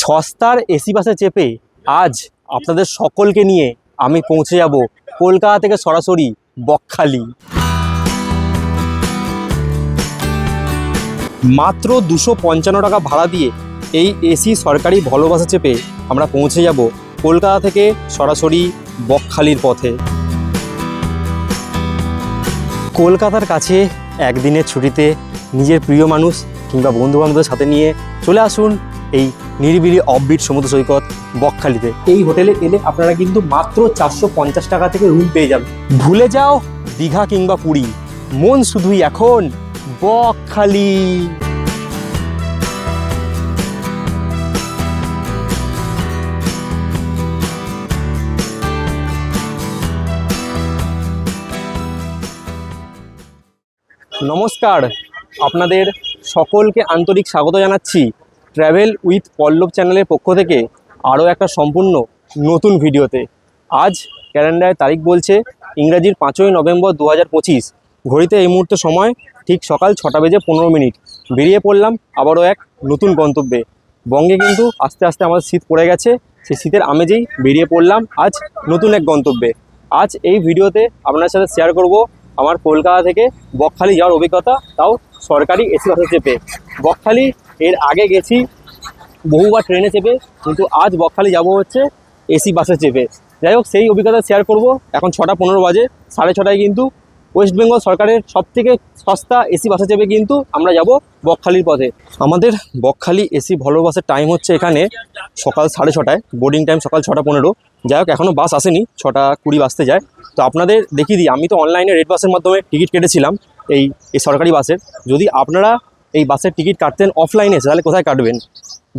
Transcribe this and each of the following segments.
সস্তার এসি বাসে চেপে আজ আপনাদের সকলকে নিয়ে আমি পৌঁছে যাব কলকাতা থেকে সরাসরি বকখালি। মাত্র দুশো পঞ্চান্ন টাকা ভাড়া দিয়ে এই এসি সরকারি ভলো বাসে চেপে আমরা পৌঁছে যাব কলকাতা থেকে সরাসরি বকখালির পথে। কলকাতার কাছে একদিনের ছুটিতে নিজের প্রিয় মানুষ কিংবা বন্ধু বান্ধবদের সাথে নিয়ে চলে আসুন এই নিরিবিলি অফবিট সমুদ্র সৈকত বকখালিতে। এই হোটেলে এলে আপনারা কিন্তু মাত্র চারশো পঞ্চাশ টাকা থেকে রুম পেয়ে যাবেন। ভুলে যাও, দীঘা কিংবা পুরী। মন শুধুই এখন বকখালি। নমস্কার, আপনাদের সকলকে আন্তরিক স্বাগত জানাচ্ছি। ট্র্যাভেল উইথ পল্লব চ্যানেলের পক্ষ থেকে আরও একটা সম্পূর্ণ নতুন ভিডিওতে। আজ ক্যালেন্ডারের তারিখ বলছে ইংরাজির পাঁচই নভেম্বর দু হাজার পঁচিশ। ঘড়িতে এই মুহূর্তে সময় ঠিক সকাল ছটা বেজে পনেরো মিনিট। বেরিয়ে পড়লাম আবারও এক নতুন গন্তব্যে। বঙ্গে কিন্তু আস্তে আস্তে আমাদের শীত পড়ে গেছে, সেই শীতের আমেজেই বেরিয়ে পড়লাম আজ নতুন এক গন্তব্যে। আজ এই ভিডিওতে আপনার সাথে শেয়ার করব আমার কলকাতা থেকে বকখালি যাওয়ার অভিজ্ঞতা, তাও সরকারি এসি বাসে চেপে। বকখালি, এর আগে গেছি, বহুবার ট্রেনে চেপে, কিন্তু আজ বকখালি যাব হচ্ছে এসি বাসে চেপে। যাই হোক, সেই অভিজ্ঞতা শেয়ার করব। এখন ছটা পনেরো বাজে, সাড়ে ছটায় কিন্তু ওয়েস্ট বেঙ্গল সরকারের সব থেকে সস্তা এসি বাসে চেপে কিন্তু আমরা যাব বকখালির পথে। আমাদের বকখালি এসি ভলো বাসের টাইম হচ্ছে এখানে সকাল সাড়ে ছটায় বোর্ডিং টাইম সকাল ছটা পনেরো। যাই হোক এখনও বাস আসেনি, ছটা কুড়ি বাজতে যায়। তো আপনাদের দেখিয়ে দিই, আমি তো অনলাইনে রেড বাসের মাধ্যমে টিকিট কেটেছিলাম এই এই সরকারি বাসের যদি আপনারা এই বাসের টিকিট কাটতেন অফলাইনে এসে, তাহলে কোথায় কাটবেন?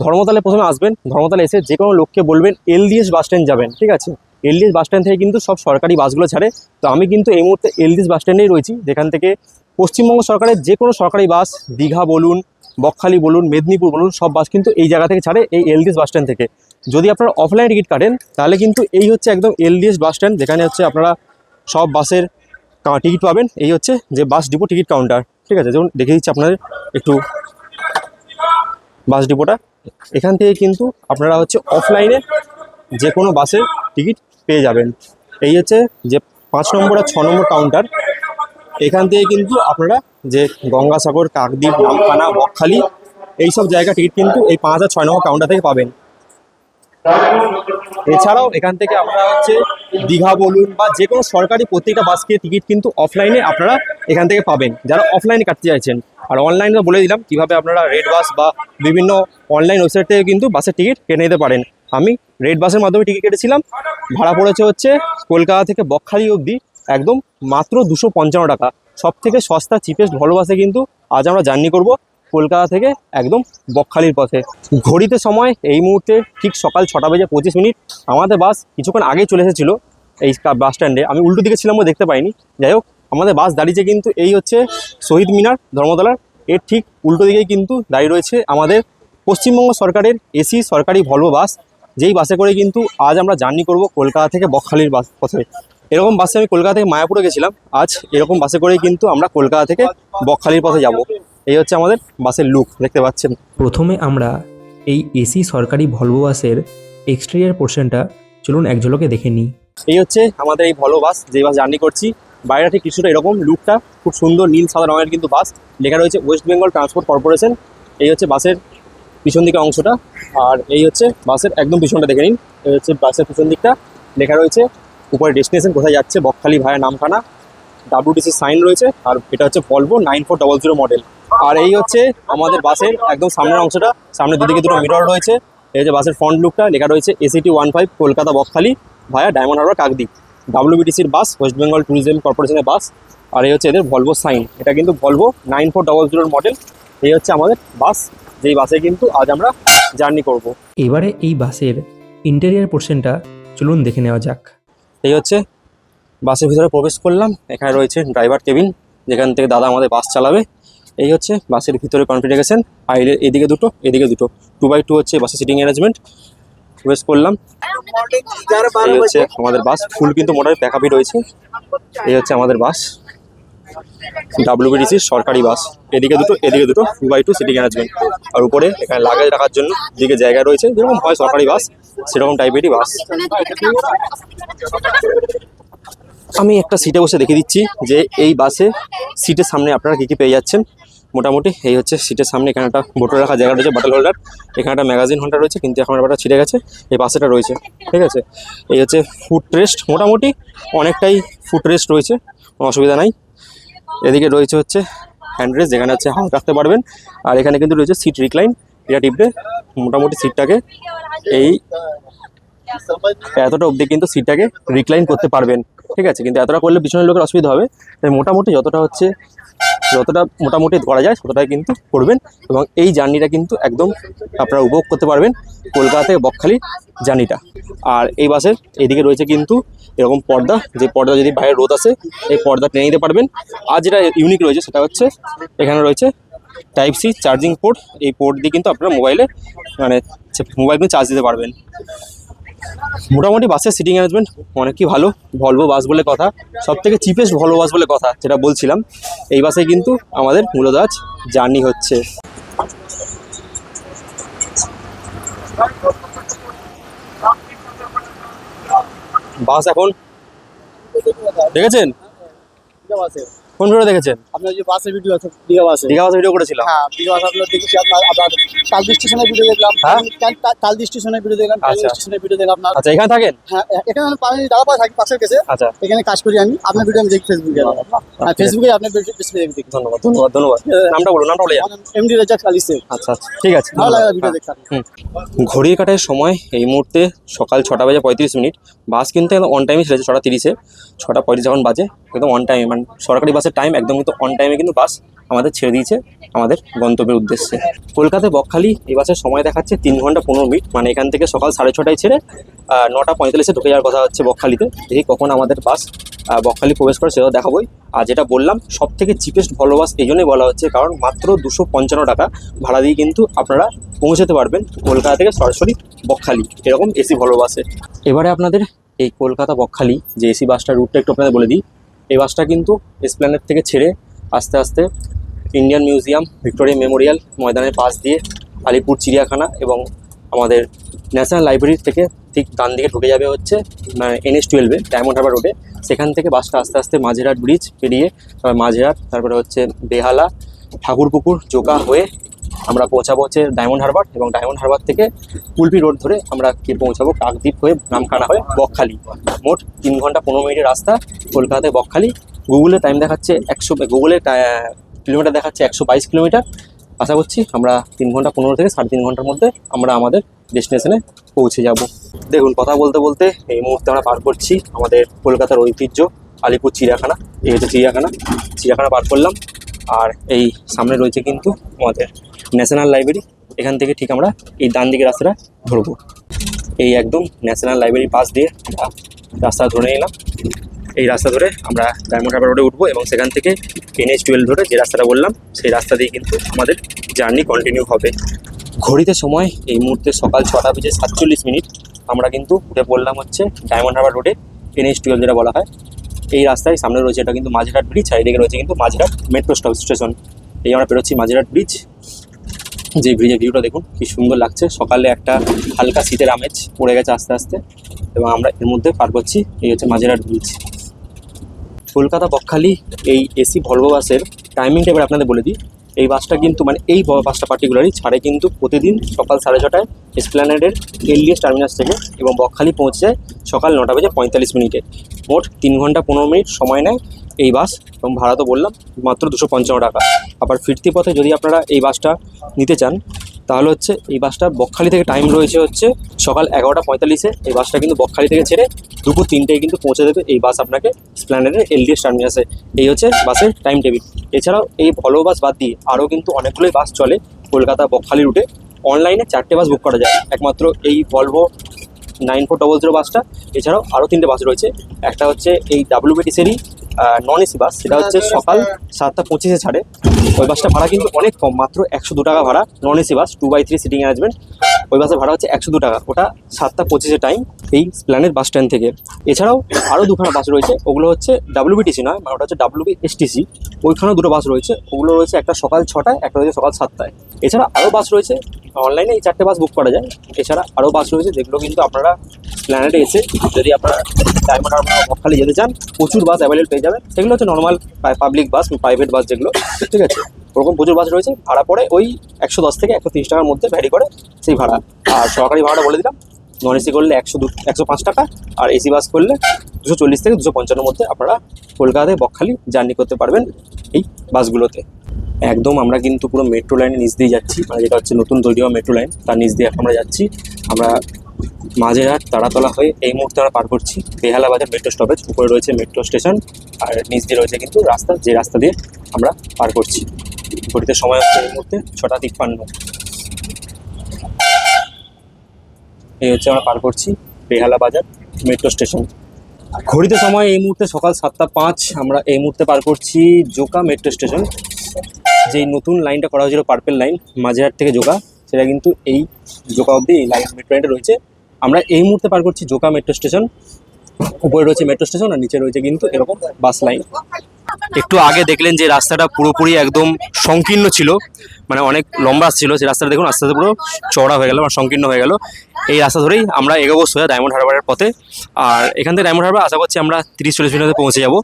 ধর্মতলে প্রথমে আসবেন ধর্মতলে এসে যে কোনো লোককে বলবেন এলডিএস বাস স্ট্যান্ড যাবেন, ঠিক আছে? এলডিএস বাস স্ট্যান্ড থেকে কিন্তু সব সরকারি বাসগুলো ছাড়ে। তো আমি কিন্তু এই মুহূর্তে এলডিএস বাস স্ট্যান্ডেই রয়েছি, যেখান থেকে পশ্চিমবঙ্গ সরকারের যে কোনো সরকারি বাস, দীঘা বলুন, বকখালি বলুন, মেদিনীপুর বলুন, সব বাস কিন্তু এই জায়গা থেকে ছাড়ে এই এলডিএস বাস স্ট্যান্ড থেকে। যদি আপনারা অফলাইন টিকিট কাটেন, তাহলে কিন্তু এই হচ্ছে একদম এলডিএস বাস স্ট্যান্ড, যেখানে হচ্ছে আপনারা সব বাসের টিকিট পাবেন। এই হচ্ছে যে বাস ডিপো টিকিট কাউন্টার, ঠিক আছে? যেমন দেখে দিচ্ছি আপনাদের একটু বাস ডিপোটা। এখান থেকে কিন্তু আপনারা হচ্ছে অফলাইনে যে কোনো বাসের টিকিট পেয়ে যাবেন। এই হচ্ছে যে পাঁচ নম্বর আর ছ নম্বর কাউন্টার এখান থেকে কিন্তু আপনারা যে গঙ্গাসাগর, কাকদ্বীপ নামখানা বকখালি, এইসব জায়গা টিকিট কিন্তু এই পাঁচ আর ছয় নম্বর কাউন্টার থেকে পাবেন। এছাড়াও এখান থেকে আপনারা হচ্ছে দীঘা বলুন বা যে কোনো সরকারি প্রত্যেকটা বাসকে টিকিট কিন্তু অফলাইনে আপনারা এখান থেকে পাবেন। যারা অফলাইনে কাটতে চাইছেন। আর অনলাইনে বলে দিলাম, কীভাবে আপনারা রেড বাস বা বিভিন্ন অনলাইন ওয়েবসাইট থেকে কিন্তু বাসের টিকিট কিনে নিতে পারেন। আমি রেড বাসের মাধ্যমে টিকিট কেটেছিলাম। ভাড়া পড়েছে হচ্ছে কলকাতা থেকে বকখালি অবধি একদম মাত্র দুশো পঞ্চান্ন টাকা। সব থেকে সস্তা চিপেস্ট ভলো বাসে কিন্তু আজ আমরা জার্নি করব কলকাতা থেকে একদম বকখালির পথে। ঘড়িতে সময় এই মুহূর্তে ঠিক সকাল ছটা বেজে পঁচিশ মিনিট। আমাদের বাস কিছুক্ষণ আগেই চলে এসেছিল এই বাস স্ট্যান্ডে আমি উল্টো দিকে ছিলাম দেখতে পাইনি। যাই হোক, আমাদের বাস দাঁড়িয়েছে কিন্তু এই হচ্ছে শহীদ মিনার ধর্মতলার। এর ঠিক উল্টো দিকেই কিন্তু দাঁড়িয়ে রয়েছে আমাদের পশ্চিমবঙ্গ সরকারের এসি সরকারি ভলভো বাস। যেই বাসে করে কিন্তু আজ আমরা জার্নি করব কলকাতা থেকে বকখালির বাস পথে। এরকম বাসে আমি কলকাতা থেকে মায়াপুরে গেছিলাম। আজ এরকম বাসে করেই কিন্তু আমরা কলকাতা থেকে বকখালির পথে যাব। এই হচ্ছে আমাদের বাসের লুক দেখতে পাচ্ছেন। প্রথমে আমরা এই এসি সরকারি ভলভো বাসের এক্সটেরিয়ার পোর্শনটা চলুন এক ঝলকে দেখে নিই। এই হচ্ছে আমাদের এই ভলভো বাস যে বাস জার্নি করছি। বাইরে ঠিক কিছুটা এরকম লুকটা খুব সুন্দর নীল সাদা রঙের কিন্তু বাস। লেখা রয়েছে ওয়েস্ট বেঙ্গল ট্রান্সপোর্ট কর্পোরেশন এই হচ্ছে বাসের পিছন দিকের অংশটা। আর এই হচ্ছে বাসের, একদম পিছনটা দেখে নিন। এই হচ্ছে বাসের পিছন দিকটা। লেখা রয়েছে, উপরে ডেস্টিনেশন কোথায় যাচ্ছে? Bakkhali via Namkhana. WTC sign রয়েছে, আর এটা হচ্ছে Volvo nine four double zero model আর এই হচ্ছে আমাদের বাসের একদম সামনের অংশটা। সামনে দুদিকে দুটো মিরর রয়েছে। এই হচ্ছে বাসের ফ্রন্ট লুকটা লেখা রয়েছে AC T one five Kolkata Bakkhali via Diamond Harbour Kakdwip. ডাব্লিউবিটিসির bus West Bengal tourism কর্পোরেশনের বাস। আর এই হচ্ছে এদের ভলভো সাইন এটা কিন্তু ভলভো নাইন ফোর ডবল জিরোর মডেল এই হচ্ছে আমাদের বাস। যেই বাসে কিন্তু আজ আমরা জার্নি করব। এবারে এই বাসের ইন্টেরিয়ার পোর্শনটা চলুন দেখে নেওয়া যাক। এই হচ্ছে বাসের ভিতরে প্রবেশ করলাম এখানে রয়েছে ড্রাইভার কেবিন যেখান থেকে দাদা আমাদের বাস চালাবে। এই হচ্ছে বাসের ভিতরে কনফিগারেশন এর- এদিকে দুটো এদিকে দুটো। টু বাই টু হচ্ছে বাসের সিটিং অ্যারেঞ্জমেন্ট প্রবেশ করলাম। এই হচ্ছে আমাদের বাস ফুল কিন্তু মোটামুটি প্যাকাপি রয়েছে। এই হচ্ছে আমাদের বাস। ডাব্লিউবিডিসির সরকারি বাস। এদিকে দুটো এদিকে দুটো two by two seating arrangement আর উপরে এখানে লাগেজ রাখার জন্য দিকে জায়গা রয়েছে, যেরকম হয় সরকারি বাস, সেরকম টাইপেরই বাস। আমি একটা সিটে বসে দেখে দিচ্ছি যে এই বাসে সিটের সামনে আপনারা কী কী পেয়ে যাচ্ছেন। মোটামুটি এই হচ্ছে সিটের সামনে এখানে একটা বোতল রাখার জায়গা রয়েছে বটল হোল্ডার এখানে একটা ম্যাগাজিন হোল্ডার রয়েছে, কিন্তু এখন ব্যাপারটা ছিঁড়ে গেছে। এই পাশেটা রয়েছে, ঠিক আছে? এই হচ্ছে ফুড রেস্ট মোটামুটি অনেকটাই ফুড রেস্ট রয়েছে অসুবিধা নাই। এদিকে রয়েছে হচ্ছে হ্যান্ড রেস্ট যেখানে হচ্ছে হাত রাখতে পারবেন। আর এখানে কিন্তু রয়েছে সিট রিক্লাইন এটা টিপলে মোটামুটি সিটটাকে এই এতটা অবধি কিন্তু সিটটাকে রিক্লাইন করতে পারবেন। ঠিক আছে? কিন্তু এতটা করলে পিছনের লোকের অসুবিধা হবে। তাই মোটামুটি যতটা হচ্ছে যতটা মোটামুটি করা যায় ততটাই কিন্তু করবেন এবং এই জার্নিটা কিন্তু একদম আপনারা উপভোগ করতে পারবেন কলকাতা থেকে বকখালি জার্নিটা। আর এই বাসের এইদিকে রয়েছে কিন্তু এরকম পর্দা, যে পর্দা যদি বাইরে রোদ আসে, এই পর্দা টেনে নিতে পারবেন। আর যেটা ইউনিক রয়েছে সেটা হচ্ছে এখানে রয়েছে টাইপ সি চার্জিং পোর্ট এই পোর্ট দিয়ে কিন্তু আপনারা মোবাইলে মানে মোবাইল কিন্তু চার্জ দিতে পারবেন। মোটামুটি বাসের সিটিং অ্যারেঞ্জমেন্ট অনেকই ভালো ভলভো বাস বলে কথা সব থেকে চিপেস্ট ভলভো বাস বলে কথা, যেটা বলছিলাম। এই বাসে কিন্তু আমাদের মূলত আজ জার্নি হচ্ছে। বাস এখন, দেখেছেন? কোন ভিডিও দেখেছেন? আপনার যে বাসের ভিডিও আছে দীঘা বাসে। দীঘা বাস ভিডিও করেছিলাম হ্যাঁ দীঘা বাস আপনার দেখেছি আপনার আপনার তালদি স্টেশনের ভিডিও দেখলাম। হ্যাঁ? তাল- তাল- তালদি স্টেশনের ভিডিও দেখলাম তালদি আচ্ছা। স্টেশনের ভিডিও দেখলাম আপনার আচ্ছা এখানে থাকেন? হ্যাঁ এখানে আমি আমি দাদা পাশে থাকি পাশের কাছে। আচ্ছা। এখানে কাজ করি আমি। আপনার ভিডিও আমি দেখি ফেসবুকে হ্যাঁ ফেসবুকে আপনার ভিডিও দেখি। ধন্যবাদ ধন্যবাদ ধন্যবাদ। নামটা বলুন নামটা বলে এমডি রাজাক আলী শেখ। আচ্ছা আচ্ছা ঠিক আছে ভালো লাগে ভিডিও দেখতে ঘড়ির কাটার সময় এই মুহূর্তে সকাল ছটা বাজে পঁয়ত্রিশ মিনিট। বাস কিন্তু একদম অন টাইমে ছেড়েছে ছটা তিরিশে। ছটা পঁয়ত্রিশ যখন বাজে একদম অন টাইমে মানে সরকারি বাসের টাইম একদম কিন্তু অন টাইমে কিন্তু বাস আমাদের ছেড়ে দিয়েছে আমাদের গন্তব্যের উদ্দেশ্যে। কলকাতায় বকখালি এই বাসের সময় দেখাচ্ছে তিন ঘণ্টা পনেরো মিনিট। মানে এখান থেকে সকাল সাড়ে ছটায় ছেড়ে নটা পঁয়তাল্লিশে ঢুকে যাওয়ার কথা হচ্ছে বকখালিতে। দেখি কখন আমাদের বাস বকখালি প্রবেশ করে সেটাও দেখাবোই। আর যেটা বললাম সব থেকে চিপেস্ট ভলভো বাস এই জন্যই বলা হচ্ছে, কারণ মাত্র দুশো পঞ্চান্ন টাকা ভাড়া দিয়ে কিন্তু আপনারা পৌঁছাতে পারবেন কলকাতা থেকে সরাসরি বকখালি, এরকম এসি ভলভো বাসে এবারে আপনাদের এই কলকাতা বকখালি যে এসি বাসটার রুটটা একটু আপনাদের বলে দিই। এই বাসটা কিন্তু এসপ্ল্যানেট থেকে ছেড়ে আস্তে আস্তে ইন্ডিয়ান মিউজিয়াম ভিক্টোরিয়া মেমোরিয়াল ময়দানের পাশ দিয়ে আলিপুর, চিড়িয়াখানা এবং আমাদের ন্যাশনাল লাইব্রেরি থেকে ঠিক ডান দিকে ঢুকে যাবে হচ্ছে এনএস টুয়েলভে ডায়মন্ড হারবার রোডে সেখান থেকে বাসটা আস্তে আস্তে মাঝেরহাট ব্রিজ পেরিয়ে, তারপর মাঝেরহাট, তারপরে হচ্ছে বেহালা, ঠাকুরপুকুর, জোকা হয়ে আমরা পৌঁছাবো হচ্ছে ডায়মন্ড হারবার এবং ডায়মন্ড হারবার থেকে কুলপি রোড ধরে আমরা কি পৌঁছাবো কাকদ্বীপ হয়ে নামখানা হয়ে বকখালি। মোট তিন ঘণ্টা পনেরো মিনিটের রাস্তা কলকাতায় বকখালি। গুগলে টাইম দেখাচ্ছে একশো গুগলে কিলোমিটার দেখাচ্ছে একশো বাইশ কিলোমিটার আশা করছি আমরা তিন ঘণ্টা পনেরো থেকে সাড়ে তিন ঘণ্টার মধ্যে আমরা আমাদের ডেস্টিনেশনে পৌঁছে যাব। দেখুন, কথা বলতে বলতে এই মুহূর্তে আমরা পার করছি আমাদের কলকাতার ঐতিহ্য আলিপুর চিড়িয়াখানা। এই হচ্ছে চিড়িয়াখানা। চিড়িয়াখানা পার করলাম। আর এই সামনে রয়েছে কিন্তু আমাদের ন্যাশনাল লাইব্রেরি, এখান থেকে ঠিক আমরা এই ডান দিকে রাস্তাটা ধরবো। এই একদম ন্যাশনাল লাইব্রেরির পাশ দিয়ে আমরা রাস্তা ধরে নিলাম। এই রাস্তা ধরে আমরা ডায়মন্ড হারবার রোডে উঠবো এবং সেখান থেকে এনএইচ টুয়েলভ ধরে যে রাস্তাটা বললাম, সেই রাস্তা দিয়ে কিন্তু আমাদের জার্নি কন্টিনিউ হবে। ঘড়িতে সময় এই মুহূর্তে সকাল ছটা বেজে সাতচল্লিশ মিনিট। আমরা কিন্তু উঠে পড়লাম হচ্ছে ডায়মন্ড হারবার রোডে, এনএইচ টুয়েলভ যেটা বলা হয়। এই রাস্তায় সামনে রয়েছে এটা কিন্তু মাঝেরহাট ব্রিজ আর এদিকে রয়েছে কিন্তু মাঝেরহাট মেট্রো স্টেশন। এই আমরা পেরোচ্ছি মাঝেরহাট ব্রিজ। যে ব্রিজের ভিউটা দেখুন, কি সুন্দর লাগছে। সকালে একটা হালকা শীতের আমেজ পড়ে গেছে আস্তে আস্তে এবং আমরা এর মধ্যে পার করছি, এই হচ্ছে মাঝেরহাট ব্রিজ কলকাতা বকখালি, এই এসি ভলভো বাসের টাইমিংটা এবার আপনাদের বলে দিই। এই বাসটা কিন্তু মানে এই বাসটা পার্টিকুলারই ছাড়ে কিন্তু প্রতিদিন সকাল সাড়ে ছটায় এসপ্ল্যানেডের এলিয়েস টার্মিনাস থেকে এবং বকখালি পৌঁছে যায় সকাল নটা বেজে পঁয়তাল্লিশ মিনিটে। মোট তিন ঘণ্টা পনেরো মিনিট সময় নেয় এই বাস এবং ভাড়া তো বললাম, মাত্র দুশো পঞ্চান্ন টাকা। আবার ফিরতি পথে যদি আপনারা এই বাসটা নিতে চান, তাহলে হচ্ছে এই বাসটা বকখালি থেকে টাইম রয়েছে হচ্ছে সকাল এগারোটা পঁয়তাল্লিশে। এই বাসটা কিন্তু বকখালি থেকে ছেড়ে দুপুর তিনটেয় কিন্তু পৌঁছে দেবে এই বাস আপনাকে স্প্ল্যানেডের এলডিএস টার্মিনাসে এই হচ্ছে বাসের টাইম টেবিল এছাড়াও এই ভলভো বাস বাদ দিয়ে আরও কিন্তু অনেকগুলোই বাস চলে কলকাতা বকখালি রুটে অনলাইনে চারটে বাস বুক করা যায়। একমাত্র এই Volvo nine four double zero বাসটা। এছাড়াও আরও তিনটে বাস রয়েছে। একটা হচ্ছে এই ডাব্লিউবিটিসেরই নন এসি বাস সেটা হচ্ছে সকাল সাতটা পঁচিশে ছাড়ে। ওই বাসটা ভাড়া কিন্তু অনেক কম মাত্র একশো দু টাকা ভাড়া non AC bus two by three seating arrangement ওই বাসের ভাড়া হচ্ছে একশো দু টাকা। ওটা সাতটা পঁচিশে টাইম এই প্ল্যানের বাস স্ট্যান্ড থেকে। এছাড়াও আরও দুখানা বাস রয়েছে, ওগুলো হচ্ছে ডাব্লিউবিটিসি নয় মানে ওটা হচ্ছে ডাব্লিউবি এসটিসি ওইখানেও দুটো বাস রয়েছে, ওগুলো রয়েছে একটা সকাল ছটায়, একটা রয়েছে সকাল সাতটায়। এছাড়া আরও বাস রয়েছে অনলাইনে এই চারটে বাস বুক করা যায়, এছাড়া আরও বাস রয়েছে, যেগুলো কিন্তু আপনারা প্ল্যানেটে এসে যদি আপনারা ডায়মন্ড হারবার যেতে চান, প্রচুর বাস অ্যাভেলেবল পেয়ে যাবেন। সেগুলো হচ্ছে normal public bus private bus যেগুলো, ঠিক আছে? ওরকম প্রচুর বাস রয়েছে, ভাড়া পড়ে ওই একশো দশ থেকে একশো তিরিশ টাকার মধ্যে ভ্যারি করে সেই ভাড়া। আর সরকারি ভাড়াটা বলে দিলাম নন এসি করলে একশো দু একশো পাঁচ টাকা, আর এসি বাস করলে দুশো চল্লিশ থেকে দুশো পঞ্চান্নর মধ্যে আপনারা কলকাতায় বকখালি জার্নি করতে পারবেন এই বাসগুলোতে একদম আমরা কিন্তু পুরো মেট্রো লাইনের নিচ দিয়ে যাচ্ছি মানে যেটা হচ্ছে নতুন তৈরি হওয়া মেট্রো লাইন তার নিচ দিয়ে আমরা যাচ্ছি। আমরা মাঝেরহাট তারাতলা হয়ে এই মুহূর্তে আমরা পার করছি বেহালা বাজার মেট্রো স্টপেজ উপরে রয়েছে মেট্রো স্টেশন আর নিচ দিয়ে রয়েছে কিন্তু রাস্তা, যে রাস্তা দিয়ে আমরা পার করছি। ঘড়িতে সময় হচ্ছে এই মুহূর্তে ছটা তিপ্পান্ন। এই হচ্ছে আমরা পার করছি বেহালা বাজার মেট্রো স্টেশন ঘড়িতে সময় এই মুহূর্তে সকাল সাতটা পাঁচ, আমরা এই মুহূর্তে পার করছি জোকা মেট্রো স্টেশন যেই নতুন লাইনটা করা হয়েছিল পার্পেল লাইন মাঝেরহাট থেকে জোকা, সেটা কিন্তু এই জোকা অবধি এই লাইন মেট্রো লাইনটা রয়েছে। আমরা এই মুহূর্তে পার করছি জোকা মেট্রো স্টেশন উপরে রয়েছে মেট্রো স্টেশন আর নিচে রয়েছে কিন্তু এরকম বাস লাইন একটু আগে দেখলেন যে রাস্তাটা পুরোপুরি একদম সংকীর্ণ ছিল মানে অনেক লম্বা ছিল সেই রাস্তাটা দেখুন আস্তে আস্তে পুরো চওড়া হয়ে গেল মানে সংকীর্ণ হয়ে গেল। এই রাস্তা ধরেই আমরা এগোবো সোজা ডায়মন্ড হারবারের পথে। আর এখান থেকে ডায়মন্ড হারবার আশা করছি আমরা তিরিশ চল্লিশ মিনিটে পৌঁছে যাব।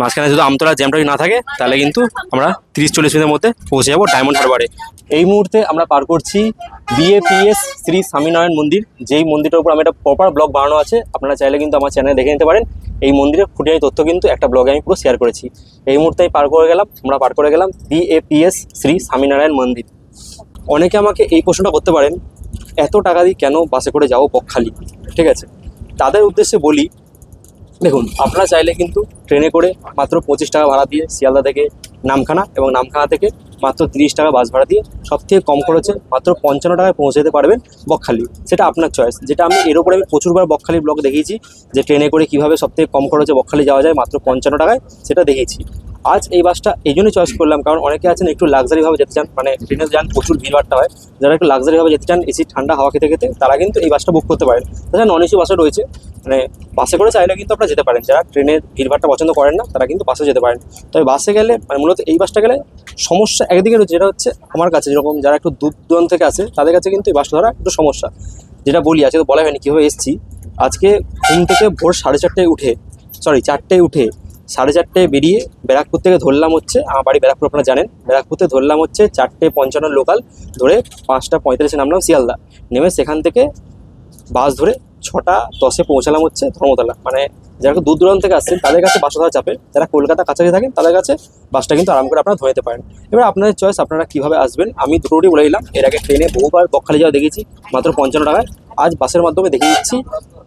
মাঝখানে যদি আমতলা জ্যামটা না থাকে, তাহলে কিন্তু আমরা তিরিশ চল্লিশ মিনিটের মধ্যে পৌঁছে যাব ডায়মন্ড হারবারে এই মুহূর্তে আমরা পার করছি বিএপিএস শ্রী স্বামীনারায়ণ মন্দির। যেই মন্দিরটার উপর আমি একটা প্রপার ব্লগ বানানো আছে, আপনারা চাইলে কিন্তু আমার চ্যানেলে দেখে নিতে পারেন। এই মন্দিরের খুঁটিনাটি তথ্য কিন্তু একটা ব্লগে আমি পুরো শেয়ার করেছি। এই মুহূর্তে পার করে গেলাম, আমরা পার করে গেলাম বিএপিএস শ্রী স্বামীনারায়ণ মন্দির। অনেকে আমাকে এই প্রশ্নটা করতে পারেন এত টাকা দিয়ে কেন বাসে করে যাব বকখালি? ঠিক আছে? তাদের উদ্দেশ্যে বলি, দেখুন, আপনারা চাইলে কিন্তু ট্রেনে করে মাত্র পঁচিশ টাকা ভাড়া দিয়ে শিয়ালদা থেকে নামখানা এবং নামখানা থেকে মাত্র তিরিশ টাকা বাস ভাড়া দিয়ে সব থেকে কম খরচে মাত্র পঞ্চান্ন টাকায় পৌঁছে যেতে পারবেন বকখালি। সেটা আপনার চয়েস যেটা আমি এর উপরে আমি প্রচুরবার বকখালির ব্লগ দেখিয়েছি যে ট্রেনে করে কীভাবে সব থেকে কম খরচে বকখালি যাওয়া যায় মাত্র পঞ্চান্ন টাকায়, সেটা দেখিয়েছি। আজ এই বাসটা এই জন্যই চয়েস করলাম, কারণ অনেকে আছেন একটু লাক্সারিভাবে যেতে চান মানে ট্রেনে যান, প্রচুর ভিড়ভাড়টা হয়। যারা একটু লাক্সারিভাবে যেতে চান এসি ঠান্ডা হাওয়া খেতে খেতে, তারা কিন্তু এই বাসটা বুক করতে পারেন। তাছাড়া নন এসি বাসও রয়েছে মানে বাসে করে চাইলে কিন্তু আপনারা যেতে পারেন। যারা ট্রেনের ভিড়ভাড়টা পছন্দ করেন না, তারা কিন্তু বাসে যেতে পারেন। তবে বাসে গেলে মানে মূলত এই বাসটা গেলে সমস্যা একদিকে রয়েছে, যেটা হচ্ছে আমার কাছে, যেরকম যারা একটু দূর দূরান্ত থেকে আসে, তাদের কাছে কিন্তু এই বাসটা ধরা একটু সমস্যা। যেটা বলি, আজকে তো বলা হয়নি, কীভাবে এসেছি? আজকে ঘুম থেকে ভোর সাড়ে চারটায় উঠে সরি চারটায় উঠে সাড়ে চারটে বেরিয়ে ব্যারাকপুর থেকে ধরলাম হচ্ছে, আমার বাড়ি ব্যারাকপুর, আপনারা জানেন। ব্যারাকপুর থেকে ধরলাম হচ্ছে চারটে পঞ্চান্ন লোকাল ধরে পাঁচটা পঁয়তাল্লিশে নামলাম শিয়ালদা। নেমে সেখান থেকে বাস ধরে ছটা, দশে পৌঁছালাম হচ্ছে ধর্মতলা। মানে যারা দূর দূরান্ত থেকে আসছেন, তাদের কাছে বাসা ধরা চাপে যারা কলকাতা কাছাকাছি থাকেন, তাদের কাছে বাসটা কিন্তু আরাম করে আপনারা ধরে যেতে পারেন। এবার আপনাদের চয়েস আপনারা কীভাবে আসবেন? আমি দুটোটি বলে দিলাম। এর আগে ট্রেনে বহুবার বকখালি যাওয়া দেখেছি, মাত্র পঞ্চান্ন টাকায়। আজ বাসের মাধ্যমে দেখে দিচ্ছি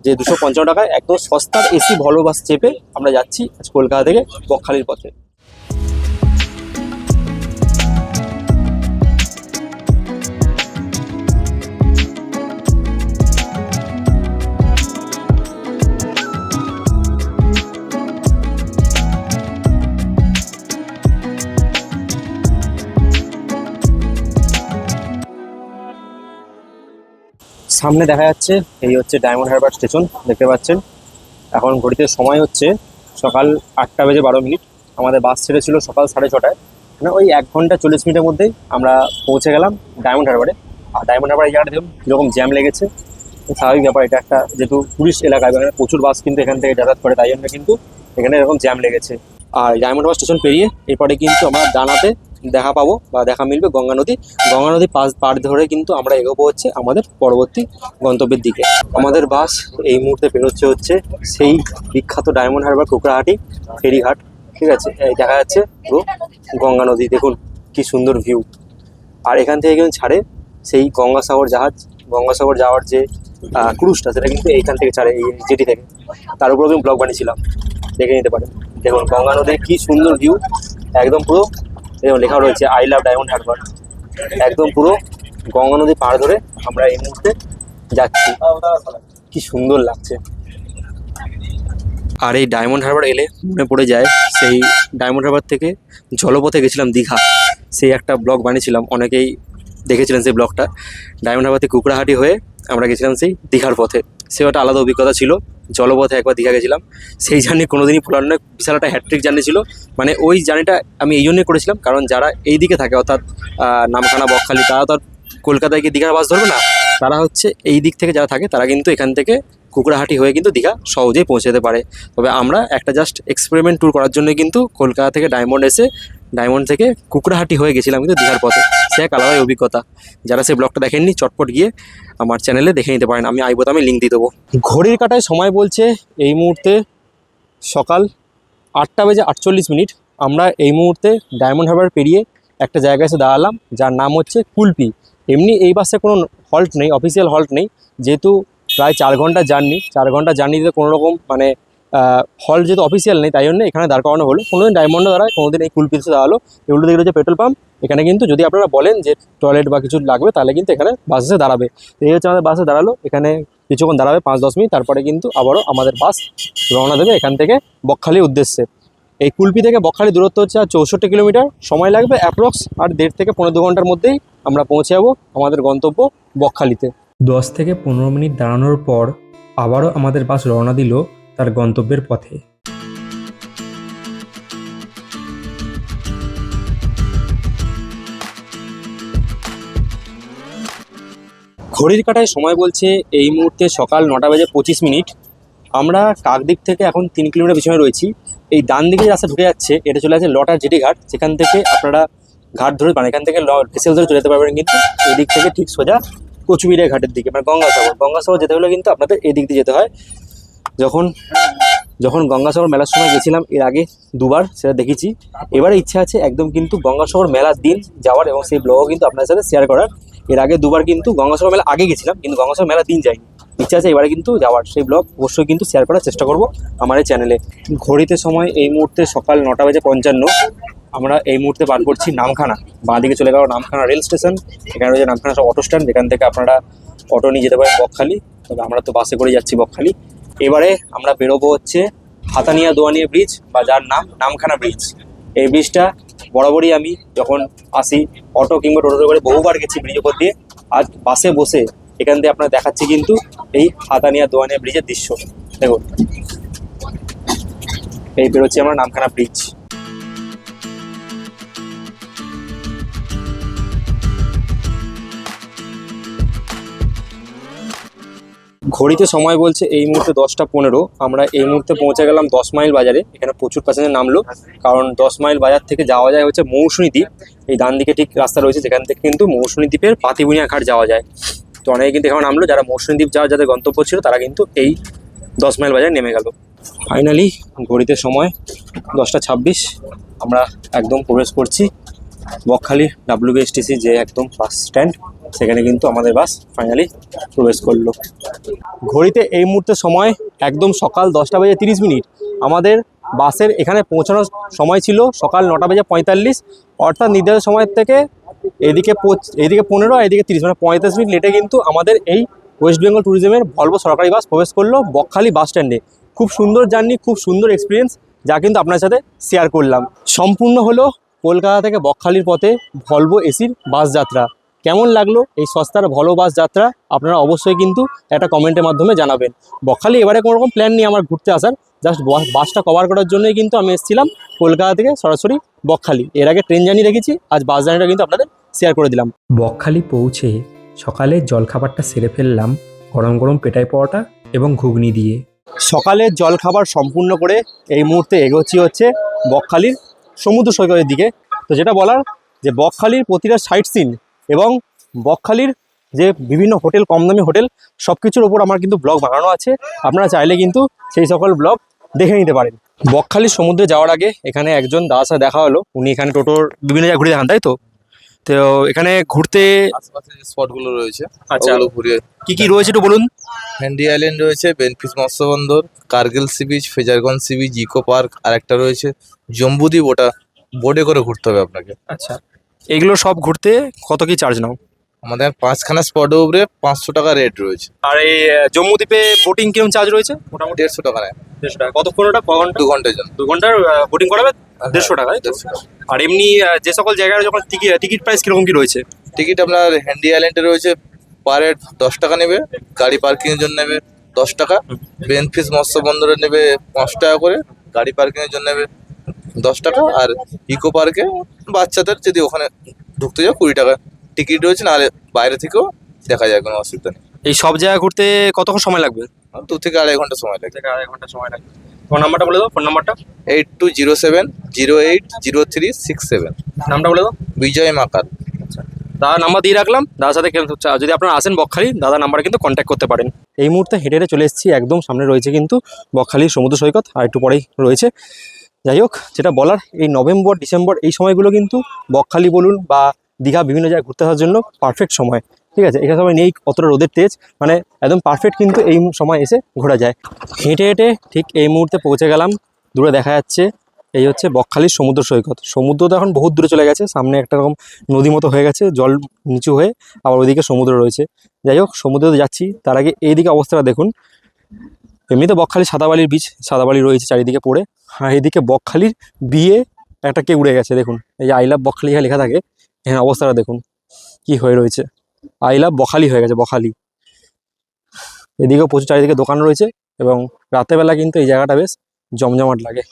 যে দুশো পঞ্চান্ন টাকায় একদম সস্তার এসি ভলভো বাস চেপে আমরা যাচ্ছি আজ কলকাতা থেকে বকখালির পথে। সামনে দেখা যাচ্ছে, এই হচ্ছে ডায়মন্ড হারবার স্টেশন দেখতে পাচ্ছেন। এখন ঘড়িতে সময় হচ্ছে সকাল আটটা বেজে বারো মিনিট। আমাদের বাস ছেড়েছিল সকাল সাড়ে ছটায়। মানে ওই এক ঘণ্টা চল্লিশ মিনিটের মধ্যেই আমরা পৌঁছে গেলাম ডায়মন্ড হারবারে আর ডায়মন্ড হারবার এই জায়গাটা দেখুন, কীরকম জ্যাম লেগেছে। স্বাভাবিক ব্যাপার এটা একটা, যেহেতু টুরিস্ট এলাকা, এখানে প্রচুর বাস কিন্তু এখান থেকে যাতায়াত করে, তাই জন্য কিন্তু এখানে এরকম জ্যাম লেগেছে। আর ডায়মন্ড হারবার স্টেশন পেরিয়ে, এরপরে কিন্তু আমরা ডানাতে দেখা পাবো বা দেখা মিলবে গঙ্গা নদী। গঙ্গা নদী পাশ পার ধরে কিন্তু আমরা এগোবো হচ্ছে আমাদের পরবর্তী গন্তব্যের দিকে। আমাদের বাস এই মুহূর্তে বেরোচ্ছে হচ্ছে সেই বিখ্যাত ডায়মন্ড হারবার কুকরাহাটি ফেরিঘাট। ঠিক আছে, এই দেখা যাচ্ছে পুরো গঙ্গা নদী। দেখুন কি সুন্দর ভিউ আর এখান থেকে কিন্তু ছাড়ে সেই গঙ্গাসাগর জাহাজ। গঙ্গাসাগর যাওয়ার যে ক্রুজটা সেটা কিন্তু এইখান থেকে ছাড়ে, এই জেটি থেকে। তার উপরেও আমি ব্লগ বানিয়েছিলাম। দেখে নিতে পারেন। দেখুন গঙ্গা নদীর কি সুন্দর ভিউ একদম পুরো দেখুন লেখা রয়েছে আই লাভ ডায়মন্ড হারবার একদম পুরো গঙ্গা নদী পার ধরে আমরা এই মুহূর্তে যাচ্ছি। কি সুন্দর লাগছে। আর এই ডায়মন্ড হারবার এলে মনে পড়ে যায়, সেই ডায়মন্ড হারবার থেকে জলপথে গেছিলাম দীঘা। সেই একটা ব্লগ বানিয়েছিলাম, অনেকেই দেখেছিলেন সেই ব্লগটা। ডায়মন্ড হারবার থেকে কুকড়াহাটি হয়ে আমরা গেছিলাম সেই দীঘার পথে। সে একটা আলাদা অভিজ্ঞতা ছিল। জলপথে একবার দীঘা গেছিলাম। সেই জার্নি কোনোদিনই ভোলার নয়। বিশাল একটা হ্যাট্রিক জার্নি ছিল। মানে ওই জার্নিটা আমি এই জন্যই করেছিলাম। কারণ যারা এই দিকে থাকে, অর্থাৎ নামখানা, বকখালি, তারা তো আর কলকাতায় গিয়ে দীঘার বাস ধরবে না। তারা হচ্ছে এই দিক থেকে যারা থাকে, তারা কিন্তু এখান থেকে কুকড়াহাটি হয়ে কিন্তু দীঘা সহজেই পৌঁছে যেতে পারে। তবে আমরা একটা জাস্ট এক্সপেরিমেন্ট ট্যুর করার জন্য কিন্তু কলকাতা থেকে ডায়মন্ড এসে ডায়মন্ড থেকে কুকড়াহাটি হয়ে গেছিলাম কিন্তু দীঘার পথে। সে এক আলাদাই অভিজ্ঞতা। যারা সেই ব্লগটা দেখেননি, চটপট গিয়ে আমার চ্যানেলে দেখে নিতে পারেন। আমি আই বোতামে লিঙ্ক দিয়ে দেবো। ঘড়ির কাটায় সময় বলছে, এই মুহূর্তে সকাল আটটা বেজে আটচল্লিশ মিনিট। আমরা এই মুহূর্তে ডায়মন্ড হারবার পেরিয়ে একটা জায়গায় এসে দাঁড়ালাম, যার নাম হচ্ছে কুলপি। এমনি এই বাসে কোনো হল্ট নেই অফিসিয়াল হল্ট নেই। যেহেতু প্রায় চার ঘণ্টা জার্নি চার ঘণ্টা জার্নিতে কোনো রকম মানে হল্ট যেহেতু অফিসিয়াল নেই তাই জন্য এখানে দাঁড় করানো হলো। কোনোদিন ডায়মন্ডে দাঁড়ায়, কোনোদিন এই কুলপিতে দাঁড়াল। এগুলো দেখল যে পেট্রোল পাম্প এখানে কিন্তু যদি আপনারা বলেন যে টয়লেট বা কিছু লাগবে, তাহলে কিন্তু এখানে বাসে দাঁড়াবে। তো এই হচ্ছে আমাদের বাসে দাঁড়াল। এখানে কিছুক্ষণ দাঁড়াবে পাঁচ দশ মিনিট, তারপরে কিন্তু আবারও আমাদের বাস রওনা দেবে এখান থেকে বকখালির উদ্দেশ্যে। এই কুলপি থেকে বকখালি দূরত্ব হচ্ছে আর চৌষট্টি কিলোমিটার। সময় লাগবে অ্যাপ্রক্স আর দেড় থেকে পনেরো দু ঘণ্টার মধ্যেই আমরা পৌঁছে যাব আমাদের গন্তব্য বকখালিতে। দশ থেকে পনেরো মিনিট দাঁড়ানোর পর আবারও আমাদের বাস রওনা দিল তার গন্তব্যের পথে। ঘড়ির কাটায় সময় বলছে, এই মুহূর্তে সকাল নটা বেজে পঁচিশ মিনিট। আমরা কাকদ্বীপ থেকে এখন তিন কিলোমিটার পিছনে রয়েছি। এই ডান দিকে যে রাস্তা ঢুকে যাচ্ছে, এটা চলে আছে লটার জেটি ঘাট। সেখান থেকে আপনারা ঘাট ধরে মানে এখান থেকে ভেসেল ধরে চলে যেতে পারবেন কিন্তু এদিক থেকে ঠিক সোজা কচুবিড়িয়া ঘাটের দিকে মানে গঙ্গাসাগর। গঙ্গাসাগর যেতে হলে কিন্তু আপনাদের এদিক দিয়ে যেতে হয়। যখন যখন গঙ্গাসাগর মেলার সময় গেছিলাম, এর আগে দুবার সেটা দেখেছি। এবারে ইচ্ছা আছে একদম কিন্তু গঙ্গাসাগর মেলার দিন যাওয়ার এবং সেই ব্লগও কিন্তু আপনাদের সাথে শেয়ার করার। এর আগে দুবার কিন্তু গঙ্গাসাগর মেলা আগে গেছিলাম, কিন্তু গঙ্গাসাগর মেলার দিন যাইনি। ইচ্ছা আছে এবারে কিন্তু যাওয়ার। সেই ব্লগ অবশ্যই কিন্তু শেয়ার করার চেষ্টা করব আমার এই চ্যানেলে ঘড়িতে সময় এই মুহূর্তে সকাল নটা বাজে পঞ্চান্ন। আমরা এই মুহূর্তে পার করছি নামখানা। বাঁদিকে চলে গেল নামখানা রেল স্টেশন এখানে রয়েছে নামখানা অটো স্ট্যান্ড যেখান থেকে আপনারা অটো নিয়ে যেতে পারেন বকখালি। তবে আমরা তো বাসে করে যাচ্ছি বকখালি। এবারে আমরা বেরোবো হচ্ছে হাতানিয়া দোয়ানিয়া ব্রিজ বা যার নাম নামখানা ব্রিজ। এই ব্রিজটা বরাবরই আমি যখন আসি অটো কিংবা টোটো করে বহুবার গেছি ব্রিজ ওপর দিয়ে, আজ বাসে বসে এখান দিয়ে আপনার দেখাচ্ছি কিন্তু এই হাতানিয়া দোয়ানিয়া ব্রিজের দৃশ্য। দেখুন। এই বেরোচ্ছি আমরা নামখানা ব্রিজ। ঘড়িতে সময় বলছে এই মুহূর্তে দশটা পনেরো। আমরা এই মুহূর্তে পৌঁছে গেলাম দশ মাইল বাজারে। এখানে প্রচুর প্যাসেঞ্জার নামলো। কারণ দশ মাইল বাজার থেকে যাওয়া যায় হচ্ছে মৌসুমী দ্বীপ। এই ডান দিকে ঠিক রাস্তা রয়েছে, যেখান থেকে কিন্তু মৌসুমী দ্বীপের পাতিবুনিয়া ঘাট যাওয়া যায়। তো অনেকে কিন্তু এখানে নামলো। যারা মৌসুমী দ্বীপ যাওয়ার যাদের গন্তব্য ছিল, তারা কিন্তু এই দশ মাইল বাজারে নেমে গেল। ফাইনালি ঘড়িতে সময় দশটা ছাব্বিশ। আমরা একদম প্রবেশ করছি। বকখালি ডাব্লিউবিএসটিসি যে একদম বাস স্ট্যান্ড সেখানে কিন্তু আমাদের বাস ফাইনালি প্রবেশ করল। ঘড়িতে এই মুহূর্তে সময় একদম সকাল দশটা বেজে তিরিশ মিনিট। আমাদের বাসের এখানে পৌঁছানোর সময় ছিল সকাল নটা বেজে পঁয়তাল্লিশ। অর্থাৎ নির্ধারিত সময়ের থেকে এদিকে এদিকে পনেরো আর এদিকে তিরিশ মানে পঁয়তাল্লিশ মিনিট লেটে কিন্তু আমাদের এই ওয়েস্ট বেঙ্গল ট্যুরিজমের ভলভো সরকারি বাস প্রবেশ করল বকখালি বাস স্ট্যান্ডে খুব সুন্দর জার্নি খুব সুন্দর এক্সপিরিয়েন্স যা কিন্তু আপনার সাথে শেয়ার করলাম। সম্পূর্ণ হলো কলকাতা থেকে বকখালির পথে ভলভো এসির বাস যাত্রা। কেমন লাগল এই সস্তার ভলো বাস যাত্রা? আপনারা অবশ্যই কিন্তু একটা কমেন্টের মাধ্যমে জানাবেন। বকখালি এবারে কোনো রকম প্ল্যান নেই আমার ঘুরতে আসার। জাস্ট বাসটা কভার করার জন্যই কিন্তু আমি এসেছিলাম কলকাতা থেকে সরাসরি বকখালি। এর আগে ট্রেন জার্নি রেখেছি আজ বাস জার্নিটা কিন্তু আপনাদের শেয়ার করে দিলাম। বকখালি পৌঁছে সকালে জলখাবারটা সেরে ফেললাম গরম গরম পেটাই পরোটা এবং ঘুগনি দিয়ে। সকালের জলখাবার সম্পূর্ণ করে এই মুহূর্তে এগোচ্ছি হচ্ছে বকখালির সমুদ্র সৈকতের দিকে। তো যেটা বলার যে বকখালির প্রতিটা সাইট সিন এবং বকখালির যে বিভিন্ন হোটেল, কম দামি হোটেল সব কিছুর ওপর আমার কিন্তু ব্লগ বানানো আছে। আপনারা চাইলে কিন্তু সেই সকল ব্লগ দেখে নিতে পারেন। বকখালির সমুদ্রে যাওয়ার আগে এখানে একজন দাদার সাথে দেখা হলো। উনি এখানে টোটোর বিভিন্ন জায়গায় ঘুরে দেখান তাই তো? তো এখানে ঘুরতে আশেপাশে স্পটগুলো রয়েছে আচ্ছা। ওগুলো ঘুরিয়ে কি কি রয়েছে একটু বলুন? হ্যান্ডি আইল্যান্ড রয়েছে বেনফিস মৎস্য বন্দর Kargil sea beach Fraserganj sea beach eco park আর একটা রয়েছে জম্বুদ্বীপ ওটা বোর্ডে করে ঘুরতে হবে আপনাকে। আচ্ছা। এগুলো সব ঘুরতে কত কি চার্জ নাও? আমাদের পাঁচখানা স্পটের উপরে পাঁচশো টাকা রেট রয়েছে। আর এই আহ, জম্মুদ্বীপে বোটিং কীরকম চার্জ রয়েছে? মোটামুটি দেড়শো টাকা নেয় দেড়শো টাকা। কতক্ষণ ওটা ক ঘণ্টা? দু ঘণ্টার জন্য। দু ঘণ্টার বোটিং করাবে? দেড়শো টাকা তাই তো? আর এমনি যে সকল জায়গায় যখন টিকিট টিকিট প্রাইস কীরকম কি রয়েছে? টিকিট আপনার হ্যান্ডি আইল্যান্ডে রয়েছে পার হেড দশ টাকা নেবে গাড়ি পার্কিংয়ের জন্য নেবে দশ টাকা বেনফিস মৎস্য বন্দরে নেবে পাঁচ টাকা করে গাড়ি পার্কিংয়ের জন্য নেবে দশ টাকা আর ইকো পার্কে বাচ্চাদের যদি ওখানে ঢুকতে যাও কুড়ি টাকা টিকিট রয়েছে নাহলে বাইরে থেকেও দেখা যায় কোনো অসুবিধা নেই। এই সব জায়গা ঘুরতে কতক্ষণ সময় লাগবে? দু থেকে আড়াই ঘণ্টা সময় লাগে থেকে আড়াই ঘণ্টা সময় লাগবে। ফোন নাম্বারটা বলে দাও ফোন নাম্বারটা। Eight two zero seven zero eight zero three six seven. নামটা বলে দাও। বিজয় মাকার দাদা নাম্বার দিয়ে রাখলাম দাদার সাথে যদি আপনারা আসেন বকখালি দাদা নাম্বারে কিন্তু কন্ট্যাক্ট করতে পারেন। এই মুহূর্তে হেঁটে হেঁটে চলে এসেছি একদম সামনে রয়েছে কিন্তু বকখালির সমুদ্র সৈকত আর একটু পরেই রয়েছে। যাই হোক যেটা বলার এই নভেম্বর ডিসেম্বর এই সময়গুলো কিন্তু বকখালি বলুন বা দীঘা বিভিন্ন জায়গায় ঘুরতে আসার জন্য পারফেক্ট সময়। ঠিক আছে? এখানে সময় নেই অতটা রোদের তেজ? মানে একদম পারফেক্ট কিন্তু এই সময় এসে ঘোরা যায়। হেঁটে হেঁটে ঠিক এই মুহূর্তে পৌঁছে গেলাম। দূরে দেখা যাচ্ছে, এই হচ্ছে বকখালির সমুদ্র সৈকত। সমুদ্র তো এখন বহুত দূরে চলে গেছে, সামনে একটা রকম নদী মতো হয়ে গেছে, জল নিচু হয়ে আবার ওইদিকে সমুদ্র রয়েছে। যাই হোক, সমুদ্রে যাচ্ছি, তার আগে এইদিকে অবস্থাটা দেখুন। এমনিতে বকখালি সাদাবালির বীচ সাদাবালি রয়েছে চারিদিকে পড়ে। আর এদিকে বকখালির বিয়ে একটা কে উড়ে গেছে, দেখুন। এই যে আই লাভ বকখালি লেখা থাকে, এখানে অবস্থাটা দেখুন, কি হয়ে রয়েছে। আই লাভ বখালি হয়ে গেছে, বখালি। এদিকেও প্রচুর চারিদিকে দোকান রয়েছে এবং রাতেরবেলা কিন্তু এই জায়গাটা বেশ জমজমাট লাগে।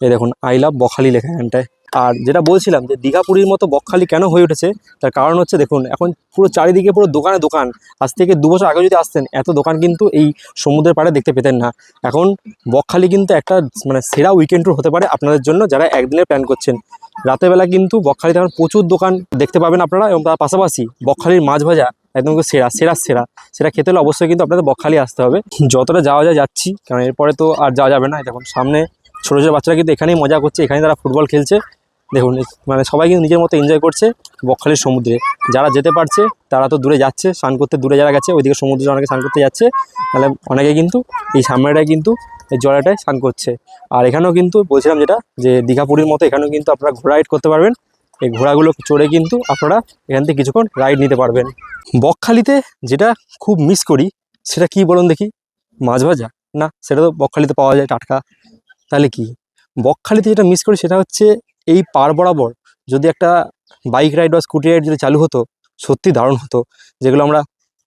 এই দেখুন আই লাভ বখালি লেখা এখানটায়। আর যেটা বলছিলাম যে দীঘাপুরীর মতো বকখালি কেন হয়ে উঠেছে, তার কারণ হচ্ছে দেখুন, এখন পুরো চারিদিকে পুরো দোকানে দোকান। আজ থেকে দু বছর আগে যদি আসতেন, এত দোকান কিন্তু এই সমুদ্রের পাড়ে দেখতে পেতেন না। এখন বকখালি কিন্তু একটা মানে সেরা উইকেন্ড ট্যুর হতে পারে আপনাদের জন্য যারা একদিনের প্ল্যান করছেন। রাতের বেলা কিন্তু বকখালিতে এখন প্রচুর দোকান দেখতে পাবেন আপনারা এবং তার পাশাপাশি বকখালির মাছ ভাজা একদম সেরা সেরা সেরা। সেটা খেতে হলে অবশ্যই কিন্তু আপনাদের বকখালি আসতে হবে। যতটা যাওয়া যায় যাচ্ছি, কারণ এরপরে তো আর যাওয়া যাবে না। দেখুন, সামনে ছোটো ছোটো বাচ্চারা কিন্তু এখানেই মজা করছে এখানে তারা ফুটবল খেলছে। দেখুন মানে সবাই কিন্তু নিজের মতো এনজয় করছে বকখালির সমুদ্রে। যারা যেতে পারছে, তারা তো দূরে যাচ্ছে, স্নান করতে দূরে যারা গেছে, ওইদিকে সমুদ্রে অনেকে স্নান করতে যাচ্ছে। তাহলে অনেকে কিন্তু এই সামনেটায় কিন্তু এই জলাটায় স্নান করছে। আর এখানেও কিন্তু বলছিলাম যেটা, যে দীঘাপুরীর মতো এখানেও কিন্তু আপনারা ঘোড়া রাইড করতে পারবেন। এই ঘোড়াগুলো চড়ে কিন্তু আপনারা এখান থেকে কিছুক্ষণ রাইড নিতে পারবেন। বকখালিতে যেটা খুব মিস করি, সেটা কি বলুন দেখি? মাছ ভাজা? না, সেটা তো বকখালিতে পাওয়া যায় টাটকা। তাহলে কি? বকখালিতে যেটা মিস করি সেটা হচ্ছে এই পার বরাবর যদি একটা বাইক রাইড বা স্কুটি রাইড যদি চালু হতো, সত্যি দারুণ হতো। যেগুলো আমরা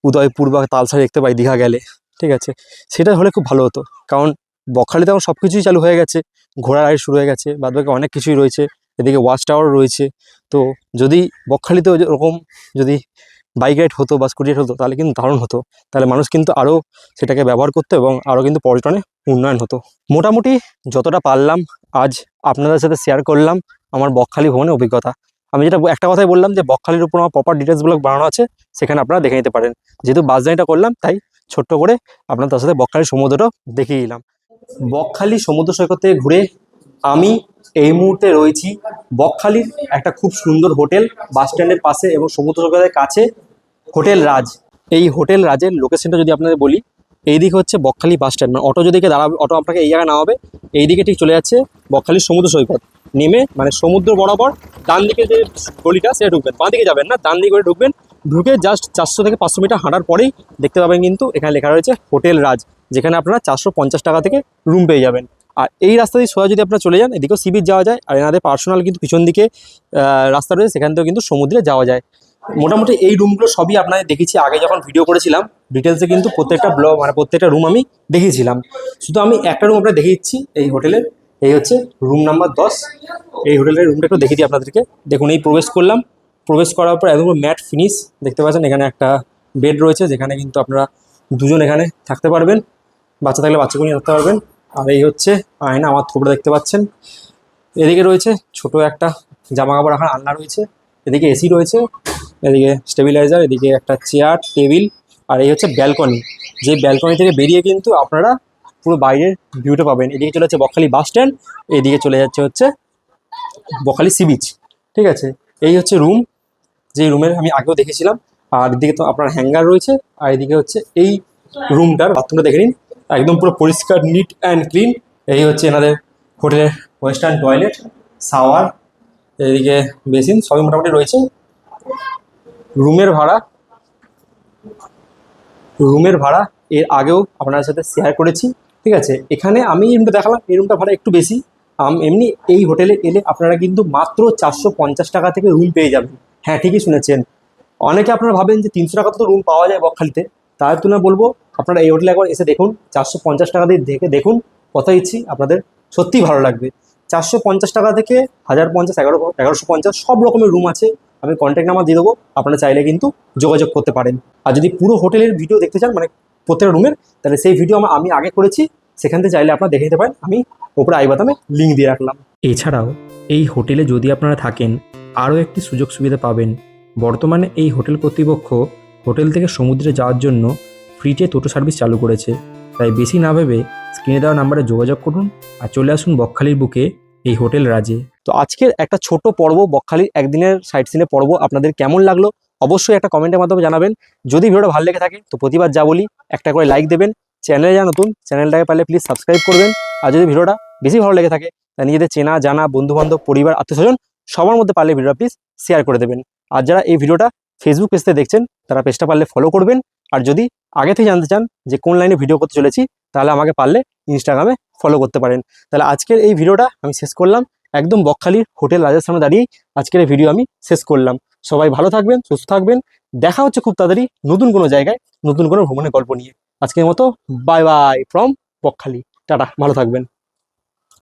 উদয়পুর বা তালসারি দেখতে পাই দীঘা গেলে, ঠিক আছে? সেটা হলে খুব ভালো হতো। কারণ বকখালিতে এখন সব কিছুই চালু হয়ে গেছে ঘোড়া রাইড শুরু হয়ে গেছে বাদ বাকি অনেক কিছুই রয়েছে, এদিকে ওয়াচ টাওয়ার রয়েছে। তো যদি বকখালিতেও ওরকম যদি বাইক রাইড হতো বা স্কুটি হতো, তাহলে কিন্তু দারুণ হতো। তাহলে মানুষ কিন্তু আরও সেটাকে ব্যবহার করতো এবং আরও কিন্তু পর্যটনে উন্নয়ন হতো। মোটামুটি যতটা পারলাম আজ আপনাদের সাথে শেয়ার করলাম আমার বকখালি ভ্রমণের অভিজ্ঞতা। আমি যেটা একটা কথাই বললাম যে বকখালির উপর আমার প্রপার ডিটেলসগুলো বানানো আছে, সেখানে আপনারা দেখে নিতে পারেন। যেহেতু বাস জার্নিটা করলাম, তাই ছোট্ট করে আপনার তার সাথে বকখালির সমুদ্রটাও দেখিয়ে দিলাম। বকখালি সমুদ্র সৈকত থেকে ঘুরে আমি এই মুহূর্তে রয়েছি। বকখালির একটা খুব সুন্দর হোটেল, বাস স্ট্যান্ডের পাশে এবং সমুদ্র সৈকতের কাছে হোটেল রাজ। এই হোটেল রাজের লোকেশনটা যদি আপনাদের বলি, এইদিকে হচ্ছে বকখালি বাস স্ট্যান্ড। মানে অটো যেদিকে দাঁড়াবে, অটো আপনাকে এই জায়গায় নামাবে, এইদিকে ঠিক চলে যাচ্ছে বকখালির সমুদ্র সৈকত নেমে মানে সমুদ্র বরাবর ডান দিকে যে গলিটা, সেটা ঢুকবেন। বাঁ দিকে যাবেন না ডান দিকে ঢুকবেন। ঢুকে জাস্ট চারশো থেকে পাঁচশো মিটার হাঁটার পরেই দেখতে পাবেন কিন্তু এখানে লেখা রয়েছে হোটেল রাজ, যেখানে আপনারা চারশো পঞ্চাশ টাকা থেকে রুম পেয়ে যাবেন। আর এই রাস্তা দিয়ে সোজা যদি আপনারা চলে যান, এদিকেও সি যাওয়া যায়, আর এনাদের পার্সোনাল কিন্তু পিছন দিকে রাস্তা রয়েছে, সেখান থেকেও কিন্তু সমুদ্রে যাওয়া যায়। মোটামুটি এই রুমগুলো সবই আপনাদের দেখেছি, আগে যখন ভিডিও করেছিলাম ডিটেলসে কিন্তু প্রত্যেকটা ব্লগ মানে প্রত্যেকটা রুম আমি দেখিয়েছিলাম। শুধু আমি একটা রুম আপনাদের দেখিয়েছি, এই হোটেলের, এই হচ্ছে রুম নাম্বার দশ। এই হোটেলের রুমটা একটু দেখিয়ে দিই আপনাদেরকে। দেখুন, এই প্রবেশ করলাম প্রবেশ করার পর একদম ম্যাট ফিনিশ দেখতে পাচ্ছেন এখানে একটা বেড রয়েছে, যেখানে কিন্তু আপনারা দুজন এখানে থাকতে পারবেন। বাচ্চা থাকলে বাচ্চাকে নিয়ে থাকতে পারবেন। আর এই হচ্ছে আয়না, আমার থোপড়া দেখতে পাচ্ছেন। এদিকে রয়েছে ছোট একটা জামা কাপড় রাখার আলনা রয়েছে। এদিকে এসি রয়েছে, এদিকে স্টেবিলাইজার এদিকে একটা চেয়ার টেবিল আর এই হচ্ছে ব্যালকনি যে ব্যালকনি থেকে বেরিয়ে কিন্তু আপনারা পুরো বাইরের ভিউটা পাবেন। এদিকে চলে যাচ্ছে বকখালি বাস স্ট্যান্ড এদিকে চলে যাচ্ছে হচ্ছে বকখালি সি বিচ ঠিক আছে? এই হচ্ছে রুম যে রুমের আমি আগেও দেখেছিলাম, আর এদিকে তো আপনার হ্যাঙ্গার রয়েছে, আর এদিকে হচ্ছে এই রুমটার বাথরুমটা দেখে নিন, একদম পুরো পরিষ্কার নিট অ্যান্ড ক্লিন এই হচ্ছে এনাদের হোটেলের ওয়েস্টার্ন টয়লেট শাওয়ার এদিকে বেসিন সবই মোটামুটি রয়েছে। রুমের ভাড়া রুমের ভাড়া এর আগেও আপনার সাথে শেয়ার করেছি, ঠিক আছে? এখানে আমি এই রুমটা দেখালাম, এই রুমটা ভাড়া একটু বেশি। আম- এমনি এই হোটেলে এলে আপনারা কিন্তু মাত্র চারশো পঞ্চাশ টাকা থেকে রুম পেয়ে যাবেন। হ্যাঁ ঠিকই শুনেছেন। অনেকে আপনারা ভাবেন যে তিনশো টাকা তো রুম পাওয়া যায় বকখালিতে। তার তুলনায় বলব, আপনারা এই হোটেলে একবার এসে দেখুন, চারশো পঞ্চাশ টাকা দিয়ে দেখে দেখুন, কথা দিচ্ছি, আপনাদের সত্যিই ভালো লাগবে। চারশো পঞ্চাশ টাকা থেকে হাজার পঞ্চাশ, এগারো, এগারোশো পঞ্চাশ, সব রকমের রুম আছে। আমি কন্ট্যাক্ট নাম্বার দিয়ে দেবো, আপনারা চাইলে কিন্তু যোগাযোগ করতে পারেন। আর যদি পুরো হোটেলের ভিডিও দেখতে চান মানে প্রত্যেকটা রুমের তাহলে সেই ভিডিও আমার আমি আগে করেছি, সেখান থেকে চাইলে আপনারা দেখে নিতে পারেন। আমি ওপরে আই বাতামে লিঙ্ক দিয়ে রাখলাম। এছাড়াও, এই হোটেলে যদি আপনারা থাকেন আরও একটি সুযোগ সুবিধা পাবেন। বর্তমানে এই হোটেল কর্তৃপক্ষ হোটেল থেকে সমুদ্রে যাওয়ার জন্য ফ্রিতে টোটো সার্ভিস চালু করেছে। তাই বেশি না ভেবে স্ক্রিনে দেওয়া নাম্বারে যোগাযোগ করুন আর চলে আসুন বকখালির বুকে এই হোটেল রাজে। তো আজকের একটা ছোট পর্ব, বকখালির একদিনের সাইট সিনে পর্ব আপনাদের কেমন লাগল অবশ্যই একটা কমেন্টের মাধ্যমে জানাবেন। যদি ভিডিওটা ভালো লেগে থাকে তো প্রতিবার যা বলি, একটা করে লাইক দেবেন। চ্যানেলে যা নতুন, চ্যানেলটাকে পারলে প্লিজ সাবস্ক্রাইব করবেন। আর যদি ভিডিওটা বেশি ভালো লেগে থাকে তা নিজেদের চেনা, জানা, বন্ধুবান্ধব, পরিবার, আত্মীয়স্বজন সবার মধ্যে পারলে ভিডিওটা প্লিজ শেয়ার করে দেবেন। আর যারা এই ভিডিওটা ফেসবুক পেজতে দেখছেন, তারা পেজটা পারলে ফলো করবেন। আর যদি আগে থেকে জানতে চান যে কোন লাইনে ভিডিও করতে চলেছি, তাহলে আমাকে পারলে ইনস্টাগ্রামে ফলো করতে পারেন। তাহলে আজকের এই ভিডিওটা আমি শেষ করলাম। একদম বকখালির হোটেল রাজার সামনে দাঁড়িয়েই আজকের এই ভিডিও আমি শেষ করলাম। সবাই ভালো থাকবেন, সুস্থ থাকবেন। দেখা হচ্ছে খুব তাড়াতাড়ি নতুন কোনো জায়গায়, নতুন কোনো ভ্রমণের গল্প নিয়ে। আজকের মতো bye bye from Bakkhali. Tata, ভালো থাকবেন।